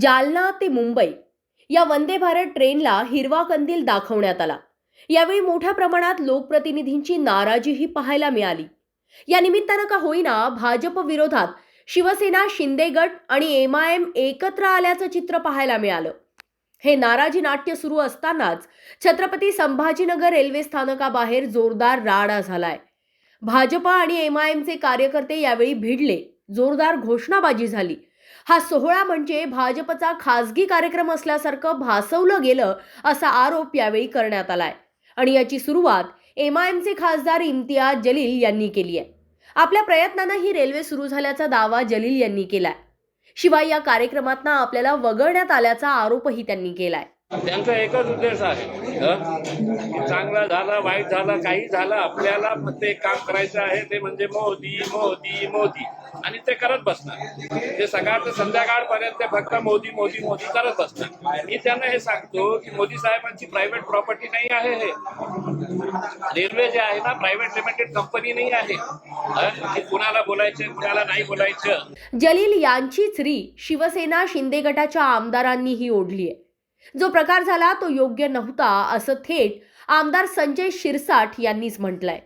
जालना ते मुंबई या वंदे भारत ट्रेनला हिरवा कंदील दाखवण्यात आला. यावेळी मोठ्या प्रमाणात लोकप्रतिनिधींची नाराजीही पाहायला मिळाली. या निमित्तानं का होईना भाजप विरोधात शिवसेना शिंदे गट आणि एम आय एम एकत्र आल्याचं चित्र पाहायला मिळालं. हे नाराजी नाट्य सुरू असतानाच छत्रपती संभाजीनगर रेल्वे स्थानकाबाहेर जोरदार राडा झालाय. भाजपा आणि एम आय एमचे कार्यकर्ते यावेळी भिडले. जोरदार घोषणाबाजी झाली. हा सोहळा म्हणजे भाजपचा खासगी कार्यक्रम असल्यासारखं भासवलं गेलं असा आरोप यावेळी करण्यात आलाय. आणि याची सुरुवात एम आय एमचे खासदार इम्तियाज जलील यांनी केली आहे. आपल्या प्रयत्नानं ही रेल्वे सुरू झाल्याचा दावा जलील यांनी केलाय. शिवाय या कार्यक्रमातनं आपल्याला वगळण्यात आल्याचा आरोपही त्यांनी केलाय. त्यांचा एकच उद्देश आहे चांगला झाला वाईट झालं काही झालं आपल्याला फक्त एक काम करायचं आहे ते म्हणजे मोदी मोदी मोदी. आणि ते करत बसणार. ते सकाळ ते संध्याकाळपर्यंत फक्त मोदी मोदी मोदी करत बसणार. मी त्यांना हे सांगतो की मोदी साहेबांची प्रायव्हेट प्रॉपर्टी नाही आहे हे. रेल्वे जे आहे ना प्रायव्हेट लिमिटेड कंपनी नाही आहे. कुणाला बोलायचं कुणाला नाही बोलायचं. जलील यांचीच री शिवसेना शिंदे गटाच्या आमदारांनीही ओढली आहे. जो प्रकार झाला तो योग्य नव्हता असं थेट आमदार संजय शिरसाट यांनीच म्हटलंय.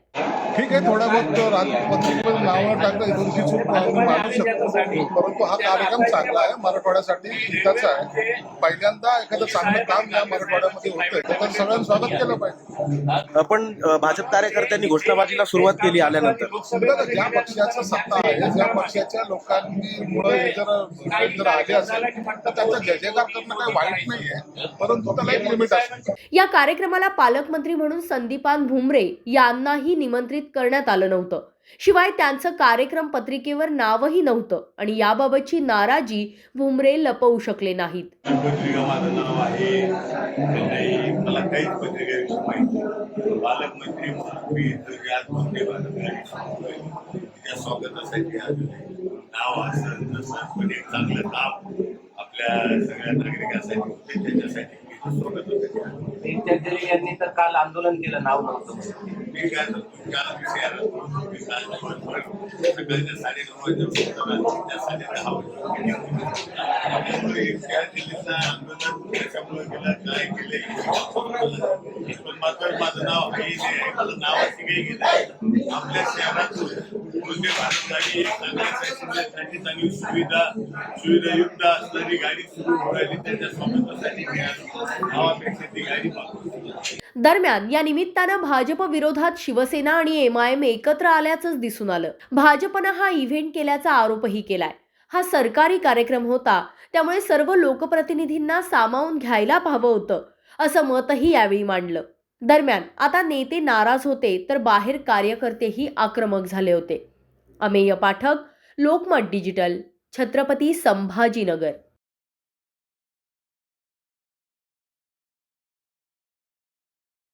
ठीक आहे थोडा बहुत राजपत्रिकेवर नावं टाकलं दोनशे चूक मानू शकतो. परंतु हा कार्यक्रम चांगला आहे मराठवाड्यासाठी हिताचा आहे. पहिल्यांदा एखादं चांगलं काम या मराठवाड्यामध्ये होतंय तर सगळ्यांनी स्वागत केलं पाहिजे. पण भाजप कार्यकर्त्यांनी घोषणाबाजीला सुरुवात केली आल्यानंतर. ज्या पक्षाचं सत्ता आहे ज्या पक्षाच्या लोकांनी मुळे हे जर जर आले असेल तर त्याचा जय जयकार करणं काही वाईट नाहीये परंतु त्याला एक लिमिट असतं. या कार्यक्रमाला पालकमंत्री म्हणून संदीपान भुमरे यांनाही निमंत्रित करण्यात आलं नव्हतं. शिवाय त्यांचं कार्यक्रम पत्रिकेवर नावही नव्हतं आणि याबाबतची नाराजी भुमरे लपवू शकले नाहीत. पत्रिका माझं नाव आहे. म्हणजे मला काहीच पत्रिकेविषयी माहिती पालकमंत्री म्हणून मी आज वंदे भारत स्वागतासाठी आलेलो नाव असं तसं पण एक चांगलं काम आपल्या सगळ्या नागरिकांसाठी होते त्याच्यासाठी. मी इथं यांनी तर काल आंदोलन केलं नाव नव्हतं. मी काय सांगतो विषयाला मी काल वाजेपर्यंत त्या वाजेपर्यंत त्या आंदोलन त्याच्यामुळे केलं काय केलं पण मात्र माझं नाव आहे नाही माझं नाव नावाची काही गेलं आपल्या शहरातून वंदे भारत गाडी एक चांगली सुविधा सुविधायुक्त असणारी गाडी सुरू राहिली. त्याच्या स्वागतासाठी मी ती गाडी दरम्यान या निमित्तानं भाजप विरोधात शिवसेना आणि एमआयएम एकत्र आल्याचंच दिसून आलं. भाजपनं हा इव्हेंट केल्याचा आरोपही केलाय. हा सरकारी कार्यक्रम होता. त्यामुळे सर्व लोकप्रतिनिधींना सामावून घ्यायला हवं होतं असं मतही यावेळी मांडलं. दरम्यान आता नेते नाराज होते तर बाहेर कार्यकर्तेही आक्रमक झाले होते. अमेय पाठक लोकमत डिजिटल छत्रपती संभाजीनगर.